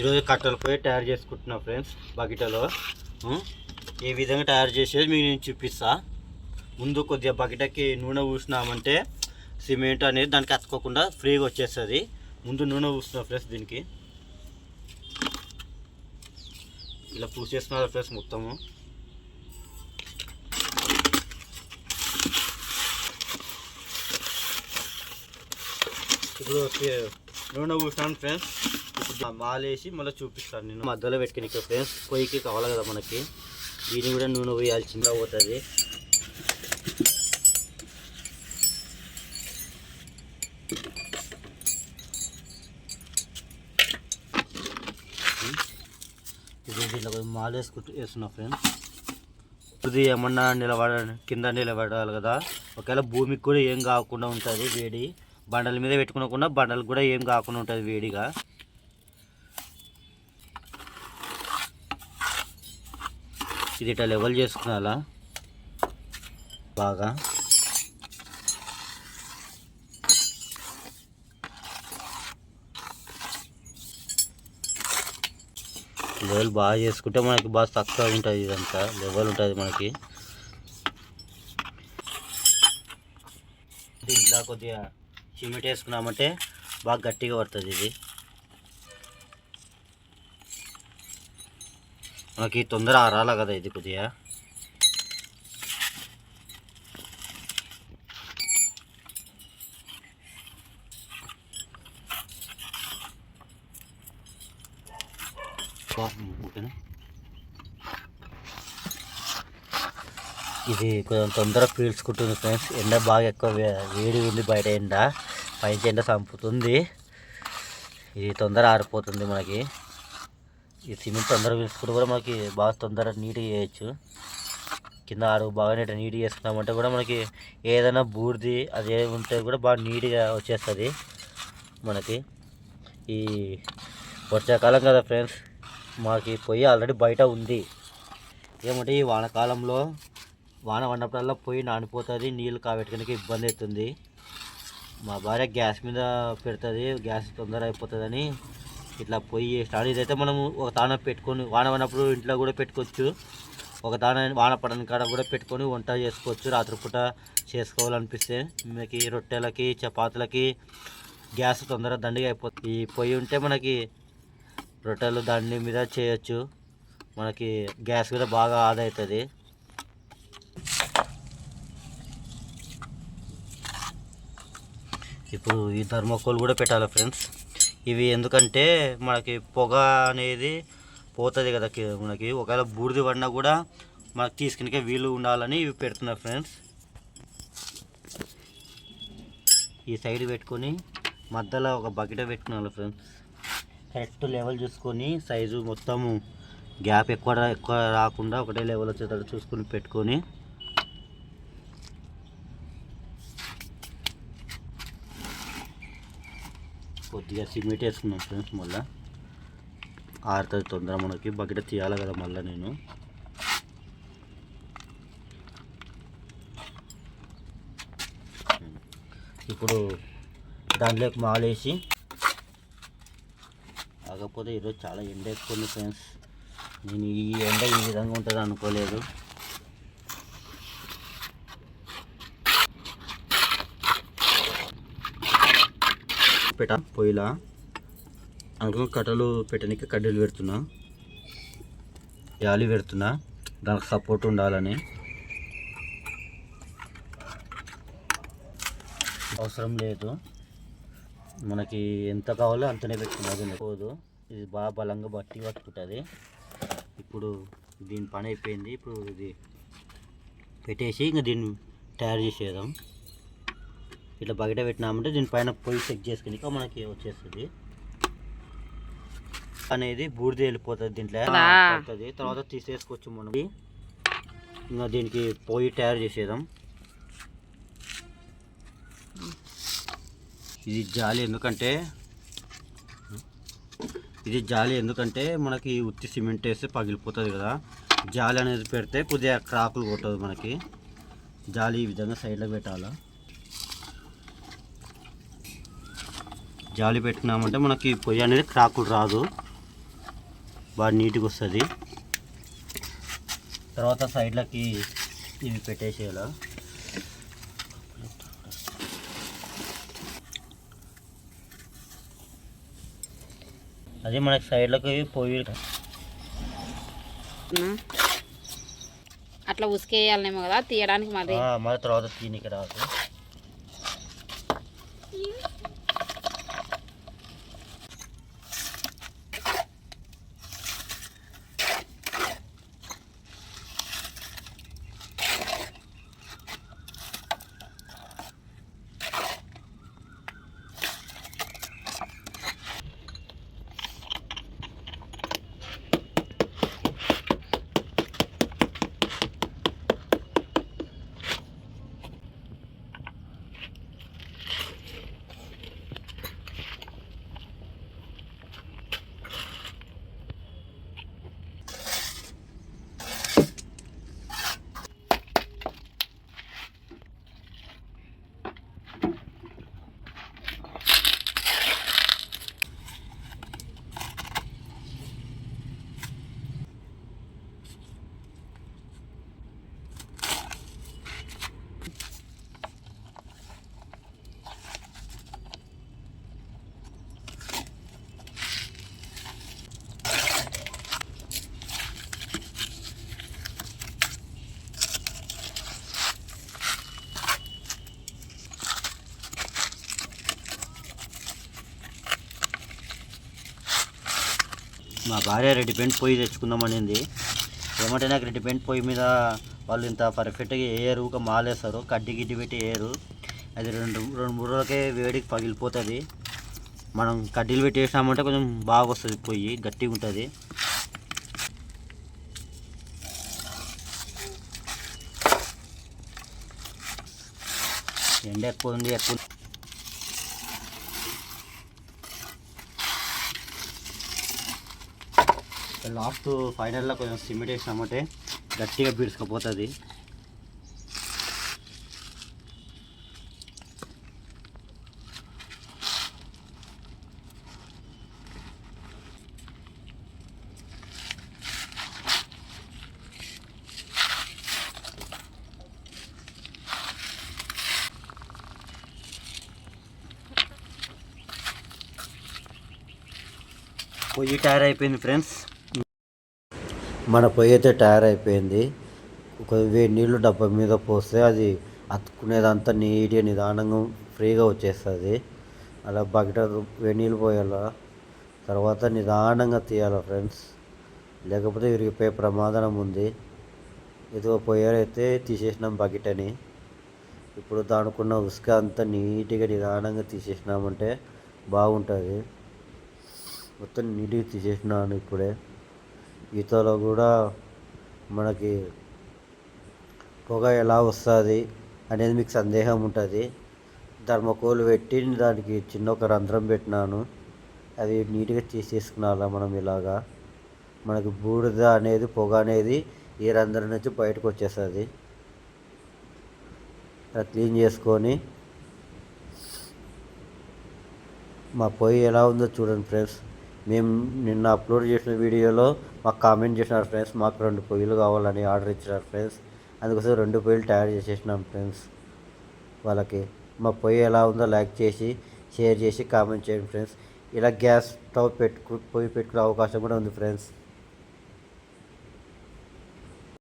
ఈరోజు కట్టలు పోయి తయారు చేసుకుంటున్నా ఫ్రెండ్స్ బకెటలో. ఏ విధంగా తయారు చేసేది మీకు నేను చూపిస్తా. ముందు కొద్దిగా బకెటకి నూనె పూసినామంటే సిమెంట్ అనేది దానికి అతుకోకుండా ఫ్రీగా వచ్చేస్తుంది. ముందు నూనె పూస్తున్నా ఫ్రెండ్స్ దీనికి. ఇలా పూసేస్తున్నారు ఫ్రెండ్స్ మొత్తము. ఇప్పుడు నూనె పూసినాను ఫ్రెండ్స్. మాలేసి మళ్ళీ చూపిస్తాను నేను. మధ్యలో పెట్టుకుని ఫ్రెండ్స్ పొయ్యికి కావాలి కదా మనకి. దీన్ని కూడా నూనె పోయాల్సిందా. పోతుంది. ఇది దీంట్లో మాలు వేస్తున్నా ఫ్రెండ్స్ ఇది ఏమన్నా నిలబడ కింద నిలబడాలి కదా. ఒకవేళ భూమికి కూడా ఏం కాకుండా ఉంటుంది వేడి. బండల మీద పెట్టుకోకుండా బండలు కూడా ఏం కాకుండా ఉంటుంది వేడిగా. ఇది ఇట్లా లెవెల్ చేసుకున్నా బాగా. లెవెల్ బాగా చేసుకుంటే మనకి బాగా తక్కువ ఉంటుంది ఇదంతా. లెవెల్ ఉంటుంది మనకి. దీంట్లో కొద్దిగా సిమెంట్ వేసుకున్నామంటే బాగా గట్టిగా పడుతుంది ఇది. మనకి తొందర ఆరాల కదా ఇది కొద్దిగా. ఓకేనా ఇది కొంచెం తొందరగా పీల్చుకుంటుంది ఫ్రెండ్స్ ఎండ బాగా ఎక్కువ వేడి ఉంది బయట ఎండ. పైకి ఎండ చంపుతుంది. ఇది తొందర ఆరిపోతుంది మనకి. ఈ సిమెంట్ తొందరగా వేసుకుంటే కూడా మనకి బాగా తొందరగా నీట్గా చేయొచ్చు కింద ఆరు బాగా నీట్ నీట్గా చేసుకున్నామంటే కూడా మనకి ఏదైనా బూడిది అది ఏది ఉంటే కూడా బాగా నీట్గా వచ్చేస్తుంది మనకి. ఈ వర్షాకాలం కదా ఫ్రెండ్స్ మాకు ఈ పొయ్యి ఆల్రెడీ బయట ఉంది. ఏమంటే ఈ వానకాలంలో వాన పడినప్పుడల్లా పొయ్యి నానిపోతుంది నీళ్ళు కాబెట్టుకోనికి ఇబ్బంది అవుతుంది మా భార్య గ్యాస్ మీద పెడుతుంది గ్యాస్ తొందర అయిపోతుందని ఇట్లా పొయ్యి స్టార్ట్ ఇదైతే మనము ఒక తాన పెట్టుకొని వాన పడినప్పుడు ఇంట్లో కూడా పెట్టుకోవచ్చు. ఒక దాన వాన పడని కాడ కూడా పెట్టుకొని వంట చేసుకోవచ్చు. రాత్రిపూట చేసుకోవాలనిపిస్తే మనకి రొట్టెలకి చపాతీలకి గ్యాస్ తొందరగా దండిగా అయిపోతుంది. ఈ పొయ్యి ఉంటే మనకి రొట్టెలు దండి మీద చేయొచ్చు. మనకి గ్యాస్ కూడా బాగా ఆదా అవుతుంది ఇప్పుడు ఈ థర్మోకోల్ కూడా పెట్టాలి ఫ్రెండ్స్. ఇవి ఎందుకంటే మనకి పొగ అనేది పోతుంది కదా మనకి ఒకవేళ బూడిద పడినా కూడా మనకు తీసుకునికే వీలు ఉండాలని ఇవి పెడుతున్నారు ఫ్రెండ్స్. ఈ సైడ్ పెట్టుకొని మధ్యలో ఒక బకెట్ పెట్టుకున్నాను ఫ్రెండ్స్. కరెక్ట్ లెవెల్ చూసుకొని సైజు మొత్తము గ్యాప్ ఎక్కువ ఎక్కువ రాకుండా ఒకటే లెవెల్ వచ్చేటట్టు చూసుకొని పెట్టుకొని కొద్దిగా సిమెంట్ వేసుకున్నాం ఫ్రెండ్స్ మళ్ళీ. ఆరుతుంది తొందర మనకి. బకెట్ తీయాలి కదా మళ్ళీ నేను. ఇప్పుడు దాంట్లోకి మాలేసి కాకపోతే ఈరోజు చాలా ఎండ ఎక్కువ ఉంది ఫ్రెండ్స్. నేను ఈ ఎండ ఈ విధంగా ఉంటుంది అనుకోలేదు. పెట్ట పొయ్యిలా అందులో కట్టలు పెట్టడానికి కడ్డీలు పెడుతున్నా. యాలి పెడుతున్నా. దానికి సపోర్ట్ ఉండాలని. అవసరం లేదు. మనకి ఎంత కావాలో అంతనే పెట్టుకున్నది పోదు. ఇది బాగా బలంగా బట్టి పట్టుకుంటుంది. ఇప్పుడు దీని పని అయిపోయింది. ఇప్పుడు ఇది పెట్టేసి ఇంకా దీన్ని తయారు చేసేద్దాం. ఇట్లా బయట పెట్టినామంటే దీనిపైన పొయ్యి చెక్ చేసుకుని మనకి వచ్చేస్తుంది. అనేది బూడిద వెళ్ళిపోతుంది దీంట్లో. పడుతుంది. తర్వాత తీసేసుకోవచ్చు మనం. ఇంకా దీనికి పొయ్యి తయారు చేసేద్దాం. ఇది జాలి ఎందుకంటే ఇది జాలి ఎందుకంటే మనకి ఉత్తి సిమెంట్ వేస్తే పగిలిపోతుంది కదా. జాలి అనేది పెడితే కొద్దిగా క్రాకులు కొట్టదు మనకి. జాలి ఈ విధంగా సైడ్లో పెట్టాలి? జాలి పెట్టుకున్నామంటే మనకి పొయ్యి అనేది క్రాకులు రాదు. బాగా నీట్గా వస్తుంది. తర్వాత సైడ్లకి ఇవి పెట్టేసేయాల? అది మనకి సైడ్లకి పొయ్యి. అట్లా ఉసుకేయాలనేమో కదా తీయడానికి మరి తర్వాత దీనికి రాదు. మా భార్య రెడ్డి పెయింట్ పొయ్యి తెచ్చుకుందామనింది. ఏమంటే నాకు రెడ్డి పెయింట్ పొయ్యి మీద వాళ్ళు ఇంత పర్ఫెక్ట్గా వేయరు ఒక మాలేస్తారు కడ్డి గిడ్డి పెట్టి వేయరు అది రెండు రెండు మూడు రోజులకే వేడికి పగిలిపోతుంది. మనం కడ్డీలు పెట్టి వేసినామంటే కొంచెం బాగా వస్తుంది పొయ్యి గట్టిగా ఉంటుంది. ఎండ ఎక్కువ ఉంది ఎక్కువ లాస్ట్ ఫైనల్లో కొంచెం సిమెంట్ వేసినామంటే గట్టిగా బీడ్చుకపోతుంది పొయ్యి టైర్ అయిపోయింది ఫ్రెండ్స్. మన పొయ్యి అయితే టైర్ ఒక వేడి నీళ్ళు డబ్బా మీద పోస్తే అది అతుక్కునేదంతా నీట్గా నిదానంగా ఫ్రీగా వచ్చేస్తుంది. అలా బకెట్ వేడి నీళ్ళు పోయాల. తర్వాత నిదానంగా తీయాలి ఫ్రెండ్స్. లేకపోతే విరిగిపోయే ప్రమాదం ఉంది. ఇదిగో పొయ్యారైతే తీసేసినాం బకెట్ అని. ఇప్పుడు దానికున్న ఉసుక అంతా నీట్గా నిదానంగా తీసేసినామంటే బాగుంటుంది. మొత్తం నీట్గా తీసేసినాను ఇప్పుడే. ఈతలో కూడా మనకి పొగ ఎలా వస్తుంది అనేది మీకు సందేహం ఉంటుంది. ధర్మకోలు పెట్టి దానికి చిన్న ఒక రంధ్రం పెట్టినాను. అది నీట్గా తీసేసుకున్నాలా మనం ఇలాగా. మనకి బూడిద అనేది పొగ అనేది ఈ రంధ్రం నుంచి బయటకు వచ్చేస్తుంది. అలా క్లీన్ చేసుకొని మా పొయ్యి ఎలా ఉందో చూడండి ఫ్రెండ్స్. మేము నిన్న అప్లోడ్ చేసిన వీడియోలో మాకు కామెంట్ చేసినారు ఫ్రెండ్స్ మాకు రెండు పొయ్యిలు కావాలని ఆర్డర్ ఇచ్చినారు ఫ్రెండ్స్. అందుకోసం రెండు పొయ్యిలు తయారు చేసేసినాం ఫ్రెండ్స్ వాళ్ళకి. మా పొయ్యి ఎలా ఉందో లైక్ చేసి షేర్ చేసి కామెంట్ చేయండి ఫ్రెండ్స్. ఇలా గ్యాస్ స్టవ్ పెట్టుకు పొయ్యి పెట్టుకునే అవకాశం కూడా ఉంది ఫ్రెండ్స్.